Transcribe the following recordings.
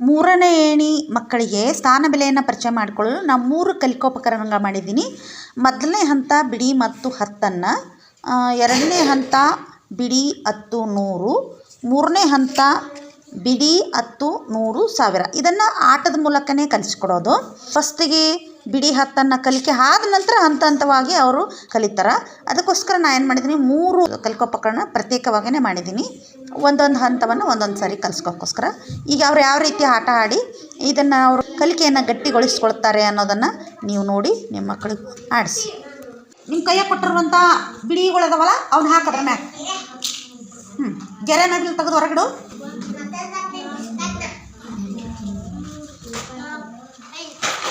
ಮೂರನೇ ಏಣಿ ಮಕ್ಕಳಿಗೆ ಸ್ಥಾನ ಬೆಲೆಯನ್ನು ಪರಿಚಯ ಮಾಡಿಕೊಳ್ಳಲು ನಾನು ಮೂರು ಕಲಿಕೋಪಕರಣಗಳು ಮಾಡಿದ್ದೀನಿ. ಮೊದಲನೇ ಹಂತ ಬಿಡಿ ಮತ್ತು ಹತ್ತನ್ನು ಎರಡನೇ ಹಂತ ಬಿಡಿ ಹತ್ತು ನೂರು, ಮೂರನೇ ಹಂತ ಬಿಡಿ ಹತ್ತು ನೂರು ಸಾವಿರ. ಇದನ್ನು ಆಟದ ಮೂಲಕನೇ ಕಲಿಸ್ಕೊಡೋದು. ಫಸ್ಟಿಗೆ ಬಿಡಿ ಹತ್ತನ್ನು ಕಲಿಕೆ ಆದ ನಂತರ ಹಂತ ಹಂತವಾಗಿ ಅವರು ಕಲಿತಾರೆ. ಅದಕ್ಕೋಸ್ಕರ ನಾನು ಏನು ಮಾಡಿದ್ದೀನಿ ಮೂರು ಕಲ್ಕೋಪಕರಣ ಪ್ರತ್ಯೇಕವಾಗಿಯೇ ಮಾಡಿದ್ದೀನಿ ಒಂದೊಂದು ಹಂತವನ್ನು ಒಂದೊಂದು ಸಾರಿ ಕಲಿಸ್ಕೋಕ್ಕೋಸ್ಕರ. ಈಗ ಅವ್ರು ಯಾವ ರೀತಿ ಆಟ ಆಡಿ ಇದನ್ನು ಅವರು ಕಲಿಕೆಯನ್ನು ಗಟ್ಟಿಗೊಳಿಸ್ಕೊಳ್ತಾರೆ ಅನ್ನೋದನ್ನು ನೀವು ನೋಡಿ ನಿಮ್ಮ ಮಕ್ಕಳಿಗೆ ಆಡಿಸಿ. ನಿಮ್ಮ ಕೈಯಾಗ ಕೊಟ್ಟಿರುವಂಥ ಬಿಡಿಗಳದವಲ್ಲ ಅವ್ನು ಹಾಕದ್ರ ಮ್ಯಾಕ್. ಹ್ಞೂ ಗೆರೆ ನಗಲು ತೆಗೆದು ಹೊರಗಿಡು.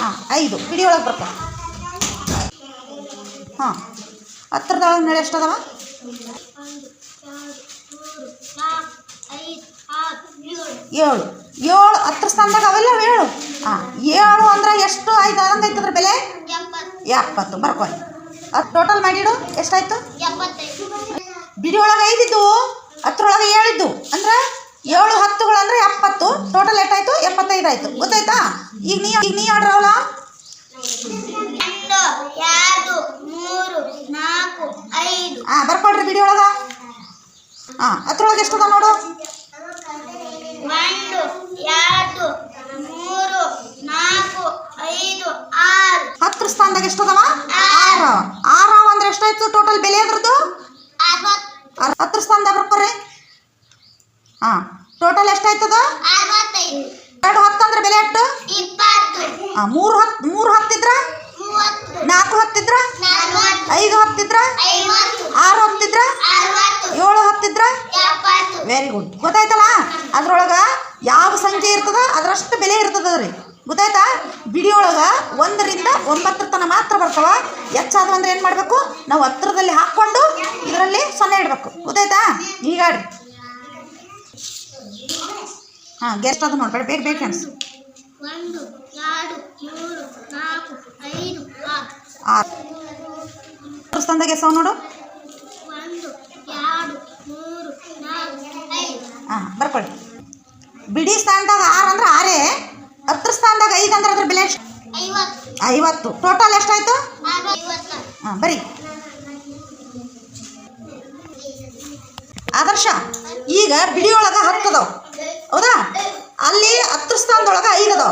ಹಾಂ, ಐದು. ಬಿಡಿ ಒಳಗೆ ಬರ್ತಾವೆ ಹಾಂ. ಹತ್ರದೊಳಗೆ ನಡೆ ಎಷ್ಟು ಅದಾವ ಏಳು. ಏಳು ಹತ್ರ ಸ್ಥಾನದಾಗ ಅವೆಲ್ಲ ಏಳು. ಹಾಂ, ಏಳು ಅಂದ್ರೆ ಎಷ್ಟು? ಆಯ್ತು ಅದಂಗೆ ಆಯ್ತದ್ರ ಬೆಲೆ? ಎಪ್ಪತ್ತು. ಬರ್ಕೊಳ್ಳಿ ಅದು ಟೋಟಲ್ ಮಾಡಿಡು. ಎಷ್ಟಾಯ್ತು? ಬಿಡಿ ಒಳಗೆ ಐದಿದ್ದು, ಹತ್ರೊಳಗೆ ಏಳಿದ್ದು. ಅಂದ್ರೆ ಏಳು ಹತ್ತುಗಳಂದ್ರೆ ಎಪ್ಪತ್ತು. ಟೋಟಲ್ ಎಷ್ಟಾಯ್ತು? ಎಪ್ಪತ್ತೈದು ಆಯ್ತು. ಗೊತ್ತಾಯ್ತಾ? ಈಗ ನೀ ಈಗ ನೀ ಆಡ್ರವಲ್ಲ ಎರಡು ಮೂರು ನಾಲ್ಕು ಐದು. ಹಾಂ ಬರ್ಕೊಳ್ರಿ ಬಿಡಿ ಒಳಗ. ಹಾಂ ಅದ್ರೊಳಗೆ ಎಷ್ಟು ಅದ ನೋಡು. ಒಂದು ಎರಡು ಮೂರು ನಾಲ್ಕು ಐದು ಆರು. ಹತ್ರ ಸ್ಥಾನದಾಗ ಎಷ್ಟು ಅದಾವ? ಆರು. ಆರು. ಅಂದ್ರೆ ಎಷ್ಟಾಯ್ತು ಟೋಟಲ್ ಬೆಲೆ ಅದ್ರದ್ದು? ಹತ್ರ ಸ್ಥಾನದಾಗ ಬರ್ಕೊರಿ ಹಾಂ ಟೋಟಲ್ ಎಷ್ಟಾಯ್ತದ ಅರವತ್ತೈದು ಎರಡು ಹತ್ತು ಅಂದ್ರೆ ಬೆಲೆ ಎಷ್ಟು ಇಪ್ಪತ್ತು ಹಾಂ ಮೂರು ಹತ್ತು ಮೂರು ಹತ್ತಿದ್ರ? ನಾಲ್ಕು ಹತ್ತಿದ್ರ? ಐದು ಹತ್ತಿದ್ರ? ಆರು ಹತ್ತಿದ್ರ? ಏಳು ಹತ್ತಿದ್ರ? ವೆರಿ ಗುಡ್ ಗೊತ್ತಾಯ್ತಲ್ಲ? ಅದ್ರೊಳಗೆ ಯಾವ ಸಂಖ್ಯೆ ಇರ್ತದ ಅದರಷ್ಟು ಬೆಲೆ ಇರ್ತದ ರೀ. ಗೊತ್ತಾಯ್ತಾ? ಬಿಡಿ ಒಳಗೆ ಒಂದರಿಂದ ಒಂಬತ್ತರ ತನಕ ಮಾತ್ರ ಬರ್ತಾವ. ಹೆಚ್ಚಾದ ಅಂದ್ರೆ ಏನು ಮಾಡಬೇಕು? ನಾವು ಹತ್ತಿರದಲ್ಲಿ ಹಾಕ್ಕೊಂಡು ಇದರಲ್ಲಿ ಸೊನ್ನೆ ಇಡಬೇಕು. ಗೊತ್ತಾಯ್ತಾ? ಈಗ ಹಾಂ ಗೆಸ್ಟ್ ಅದು ನೋಡ್ಬೇಡ. ಬೇಗ ಬೇಕು ಅನ್ಸು ಒಂದು ಎರಡು ಮೂರು ನಾಲ್ಕು ಐದು ಆರು. ಆರು. ಸೌ ನೋಡು. ಒಂದು ಎರಡು ಮೂರು ನಾಲ್ಕು ಐದು. ಹಾಂ ಬರ್ಕೊಳ್ಳಿ. ಬಿಡಿ ಸ್ಥಾನದಾಗ ಆರು ಅಂದ್ರೆ ಆರೇ. ಹತ್ರ ಸ್ಥಾನದಾಗ ಐದು ಅಂದ್ರೆ ಅದ್ರ ಬೆಲೆ ಐವತ್ತು. ಟೋಟಲ್ ಎಷ್ಟಾಯ್ತು? ಹಾಂ ಬರೀ. ಆದರ್ಶ ಈಗ ಬಿಡಿ ಒಳಗೆ ಹತ್ತು ಅದಾವ ಹೌದಾ? ಅಲ್ಲಿ ಹತ್ರ ಸ್ಥಾನದೊಳಗೆ ಐದು ಅದಾವ.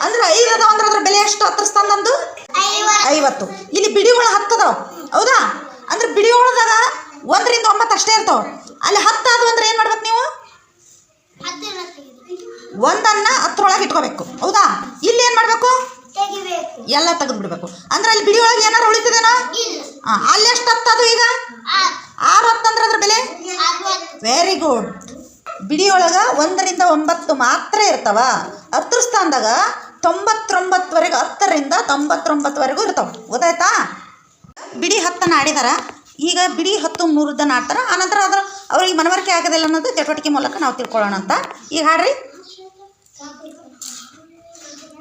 ಅಂದ್ರೆ ಐದು ಅದಾವ ಅಂದ್ರೆ ಅದ್ರ ಬೆಲೆ ಎಷ್ಟು? ಹತ್ರ ಸ್ಥಾನದಂದು ಐವತ್ತು. ಇಲ್ಲಿ ಬಿಡಿ ಒಳ ಹತ್ತು ಅದಾವ. ಹೌದಾ? ಅಂದ್ರೆ ಬಿಡಿ ಒಳದಾಗ ಒಂದರಿಂದ ಒಂಬತ್ತು ಅಷ್ಟೇ ಇರ್ತಾವ. ಅಲ್ಲಿ ಹತ್ತು ಅದು ಅಂದ್ರೆ ಏನು ಮಾಡ್ಬೇಕು ನೀವು? ಒಂದನ್ನ ಹತ್ರೊಳಗೆ ಇಟ್ಕೋಬೇಕು. ಹೌದಾ? ಇಲ್ಲಿ ಏನು ಮಾಡಬೇಕು? ಎಲ್ಲ ತೆಗೆದು ಬಿಡಬೇಕು. ಅಂದ್ರೆ ಅಲ್ಲಿ ಬಿಡಿ ಒಳಗೆ ಏನಾರು ಉಳಿತದೇನೋ? ಹಾಂ ಅಲ್ಲಿ ಎಷ್ಟು ಹತ್ತದು ಈಗ? ಆರು. ಹತ್ತಂದ್ರೆ ಹತ್ತು ಅಂದ್ರೆ ಬೆಲೆ? ವೆರಿ ಗುಡ್ ಬಿಡಿಯೊಳಗೆ ಒಂದರಿಂದ ಒಂಬತ್ತು ಮಾತ್ರ ಇರ್ತಾವ. ಹತ್ರ ಸ್ಥಾನದಾಗ ತೊಂಬತ್ತೊಂಬತ್ತುವರೆಗೂ, ಹತ್ತರಿಂದ ತೊಂಬತ್ತೊಂಬತ್ತುವರೆಗೂ ಇರ್ತಾವೆ. ಗೊತ್ತಾಯ್ತಾ? ಬಿಡಿ ಹತ್ತನ್ನು ಆಡಿದಾರ. ಈಗ ಬಿಡಿ ಹತ್ತು ಮೂರುದನ್ನು ಆಡ್ತಾರೆ ಆನಂತರ ಅದ್ರ ಅವ್ರಿಗೆ ಮನವರಿಕೆ ಆಗೋದಿಲ್ಲ ಅನ್ನೋದು ಚಟುವಟಿಕೆ ಮೂಲಕ ನಾವು ತಿಳ್ಕೊಳ್ಳೋಣ ಅಂತ. ಈಗ ಹಾಡ್ರಿ.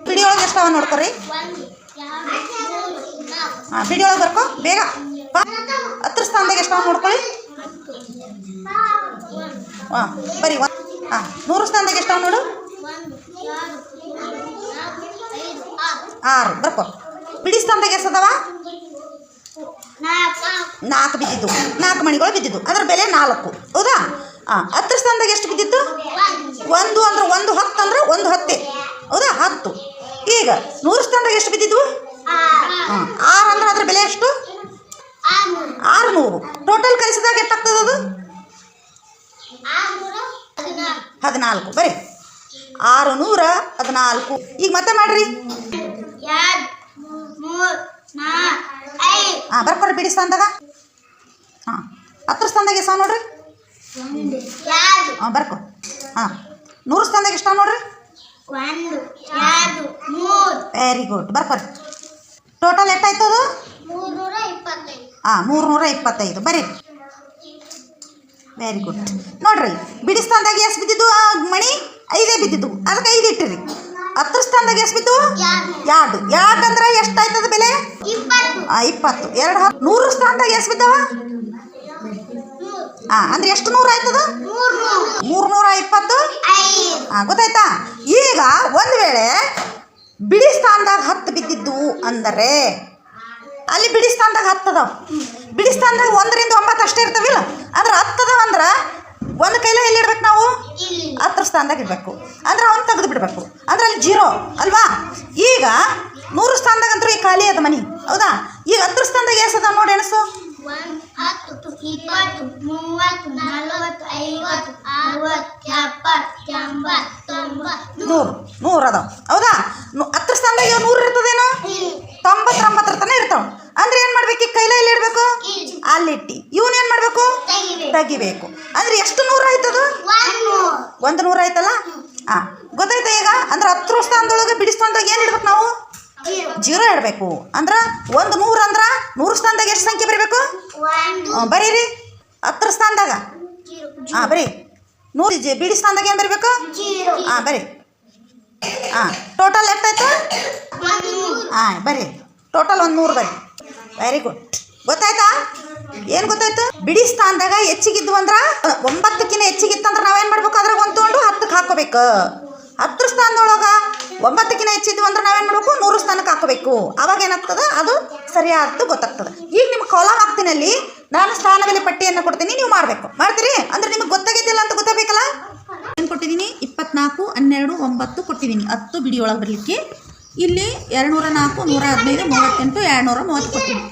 ಬಿಡಿಯೊಳಗೆ ಎಷ್ಟವ ನೋಡ್ಕೊರಿ? ಹಾಂ, ಬಿಡಿಯೊಳಗೆ ಬರ್ಕೋ, ಬೇಗ. ಬಾ. ಹತ್ರ ಸ್ಥಾನದಾಗ ಎಷ್ಟವ ನೋಡ್ಕೊಳ್ಳಿ ಹಾಂ, ಬರೀ ಒಂದು ಹಾಂ, ನೂರು ಸ್ಥಾನದಾಗ ಎಷ್ಟು ನೋಡು? ಆರು ಬರ್ಪ ಬಿಡಿ ಸ್ಥಾನದಾಗ ಎಷ್ಟದವ ನಾಲ್ಕು ಬಿದ್ದಿದ್ದು. ನಾಲ್ಕು ಮಣಿಗಳು ಬಿದ್ದಿದ್ದು. ಅದರ ಬೆಲೆ ನಾಲ್ಕು. ಹೌದಾ? ಹಾಂ ಹತ್ತು ಸ್ಥಾನದಾಗ ಎಷ್ಟು ಬಿದ್ದಿತ್ತು ಒಂದು ಅಂದ್ರೆ ಒಂದು ಹತ್ತು ಅಂದ್ರೆ ಒಂದು ಹತ್ತೆ. ಹೌದಾ? ಹತ್ತು. ಈಗ ನೂರು ಸ್ಥಾನದಾಗ ಎಷ್ಟು ಬಿದ್ದಿದ್ವು ಹಾಂ, ಆರು ಅಂದ್ರೆ ಅದ್ರ ಬೆಲೆ ಎಷ್ಟು? ಆರುನೂರು. ಟೋಟಲ್ ಕಲಿಸಿದಾಗ ಎಷ್ಟಾಗ್ತದೆ ಅದು? ಹದಿನಾಲ್ಕು ಬರೀ. ಆರು ನೂರ ಹದಿನಾಲ್ಕು. ಈಗ ಮತ್ತೆ ಮಾಡ್ರಿ. ಹಾಂ ಬರ್ಕೊಡ್ರಿ ಬಿಡಿ ಸ್ಥಾನದಾಗ. ಹಾಂ ಹತ್ತು ಸ್ಥಾನದಾಗ ಎಷ್ಟು ನೋಡ್ರಿ? ಹಾಂ ಬರ್ಕೊ. ಹಾಂ ನೂರು ಸ್ಥಾನದಾಗ ಎಷ್ಟು ನೋಡ್ರಿ? ವೆರಿ ಗುಡ್ ಬರ್ಕೊರಿ. ಟೋಟಲ್ ಎಷ್ಟಾಯ್ತು ಅದು? ಮೂರು ನೂರ ಹಾಂ ಮೂರುನೂರ ಇಪ್ಪತ್ತೈದು. ಬರೀ. ವೆರಿ ಗುಡ್ ನೋಡ್ರಿ, ಬಿಡಿ ಸ್ಥಾನದಾಗ ಎಷ್ಟು ಬಿದ್ದಿದ್ದು ಮಣಿ ಐದೇ ಬಿದ್ದಿದ್ದು. ಅದಕ್ಕೆ ಐದು ಇಟ್ಟಿರಿ. ಹತ್ತು ಸ್ಥಾನದಾಗ ಎಷ್ಟು ಬಿದ್ದು? ಎರಡು. ಎರಡು ಅಂದ್ರೆ ಎಷ್ಟಾಯ್ತದ ಬೆಲೆ? ಇಪ್ಪತ್ತು. ಎರಡು ಹತ್ತು ನೂರು ಸ್ಥಾನದಾಗ ಎಷ್ಟು ಬಿದ್ದಾವ? ಹಾ ಅಂದ್ರೆ ಎಷ್ಟು ನೂರು ಆಯ್ತದ ಮೂರು ನೂರ ಇಪ್ಪತ್ತು? ಹಾಂ ಗೊತ್ತಾಯ್ತಾ? ಈಗ ಒಂದು ವೇಳೆ ಬಿಡಿ ಸ್ಥಾನದಾಗ ಹತ್ತು ಬಿದ್ದಿದ್ದು ಅಂದರೆ, ಅಲ್ಲಿ ಬಿಡಿ ಸ್ಥಾನದಾಗ ಹತ್ತದವ ಬಿಡಿ ಸ್ಥಾನದಾಗ ಒಂದರಿಂದ ಒಂಬತ್ತು ಅಷ್ಟೇ ಇರ್ತಾವಿಲ್ಲ. ಅಂದ್ರೆ ಒಂದು ಕೈಲ ಎಲ್ಲಿ ಇಡ್ಬೇಕು ನಾವು ಹತ್ತರ ಸ್ಥಾನದಾಗ ಇಡಬೇಕು ಅಂದ್ರೆ ಅವ್ನು ತೆಗೆದು ಬಿಡಬೇಕು. ಅಂದ್ರೆ ಅಲ್ಲಿ ಜೀರೋ, ಅಲ್ವಾ? ಈಗ ನೂರು ಸ್ಥಾನದಾಗ ಅಂತೂ ಈಗ ಖಾಲಿ ಅದ ಮನೆ. ಹೌದಾ? ಈಗ ಹತ್ತು ಸ್ಥಾನದಾಗ ಎಸದ ನೋಡಿ ಎಣಸು ನೂರು. ನೂರು ಅದಾವ. ಹೌದಾ? ಹತ್ತು ಸ್ಥಾನದಾಗ ನೂರು ಇರ್ತದೇನೋ? ತೊಂಬತ್ತೊಂಬತ್ತರ ತನಕ ಇರ್ತಾವ. ಅಂದ್ರೆ ಏನು ಮಾಡ್ಬೇಕು? ಕೈಲ ಎಲ್ಲಿ ಇಡಬೇಕು? ಅಲ್ಲಿಟ್ಟಿ. ಇವನ್ ಏನು ಮಾಡಬೇಕು? ತೆಗಿಬೇಕು. ಅಂದ್ರೆ ಎಷ್ಟು ನೂರು ಆಯ್ತದು ಒಂದು ನೂರು. ಆಯ್ತಲ್ಲ? ಹಾಂ ಗೊತ್ತಾಯ್ತಾ ಈಗ? ಅಂದ್ರೆ ಹತ್ತು ಸ್ಥಾನದೊಳಗೆ ಬಿಡಿ ಸ್ಥಾನದಾಗ ಏನು ಇಡ್ಬೇಕು ನಾವು? ಜೀರೋ. ಇಡಬೇಕು. ಅಂದ್ರೆ ಒಂದು ನೂರು ಅಂದ್ರೆ ನೂರು ಸ್ಥಾನದಾಗ ಎಷ್ಟು ಸಂಖ್ಯೆ ಬರೀಬೇಕು? ಬರೀರಿ. ಹತ್ತರ ಸ್ಥಾನದಾಗ. ಹಾಂ ಬರೀ. ನೂರು ಜಿ ಬಿಡಿ ಸ್ಥಾನದಾಗ ಏನು ಬರೀಬೇಕು? ಹಾ ಬರೀ. ಹಾಂ ಟೋಟಲ್ ಎಷ್ಟಾಯ್ತು ಹಾ ಬರೀ. ಟೋಟಲ್ ಒಂದು ನೂರು ಬರ್ರಿ ವೆರಿ ಗುಡ್ ಗೊತ್ತಾಯ್ತಾ? ಏನು ಗೊತ್ತಾಯ್ತು? ಬಿಡಿ ಸ್ಥಾನದಾಗ ಹೆಚ್ಚಿಗಿದ್ವು ಅಂದ್ರೆ ಒಂಬತ್ತಕ್ಕಿಂತ ಹೆಚ್ಚಿಗಿತ್ತಂದ್ರೆ ನಾವೇನು ಮಾಡ್ಬೇಕು? ಅದ್ರಾಗ ಒಂದು ತೊಗೊಂಡು ಹತ್ತಕ್ಕೆ ಹಾಕೋಬೇಕು. ಹತ್ತರ ಸ್ಥಾನದೊಳಗೆ ಒಂಬತ್ತಕ್ಕಿಂತ ಹೆಚ್ಚಿದ್ವು ಅಂದ್ರೆ ನಾವೇನು ಮಾಡಬೇಕು? ನೂರು ಸ್ಥಾನಕ್ಕೆ ಹಾಕೋಬೇಕು. ಅವಾಗ ಏನಾಗ್ತದೆ? ಅದು ಸರಿಯಾದ್ದು ಗೊತ್ತಾಗ್ತದೆ. ಈಗ ನಿಮ್ಗೆ ಕಾಲಮ್ ಹಾಕ್ತೀನಲ್ಲಿ ನಾನು ಸ್ಥಾನ ಬೆಲೆ ಪಟ್ಟಿಯನ್ನು ಕೊಡ್ತೀನಿ, ನೀವು ಮಾಡಬೇಕು. ಮಾಡ್ತೀರಿ? ಅಂದ್ರೆ ನಿಮಗೆ ಗೊತ್ತಾಗಿದ್ದಿಲ್ಲ ಅಂತ ಗೊತ್ತಾಗಬೇಕಲ್ಲ? ಏನು ಕೊಟ್ಟಿದ್ದೀನಿ ಇಪ್ಪತ್ನಾಲ್ಕು, ಹನ್ನೆರಡು, ಒಂಬತ್ತು ಕೊಟ್ಟಿದ್ದೀನಿ ಹತ್ತು ಬಿಡಿ ಒಳಗೆ ಬರಲಿಕ್ಕೆ. ಇಲ್ಲಿ ಎರಡು ನೂರ ನಾಲ್ಕು ನೂರ ಹದಿನೈದು ಮೂವತ್ತೆಂಟು ಎರಡು ನೂರ ಮೂವತ್ತು ಕೊಟ್ಟಿದ್ದೀನಿ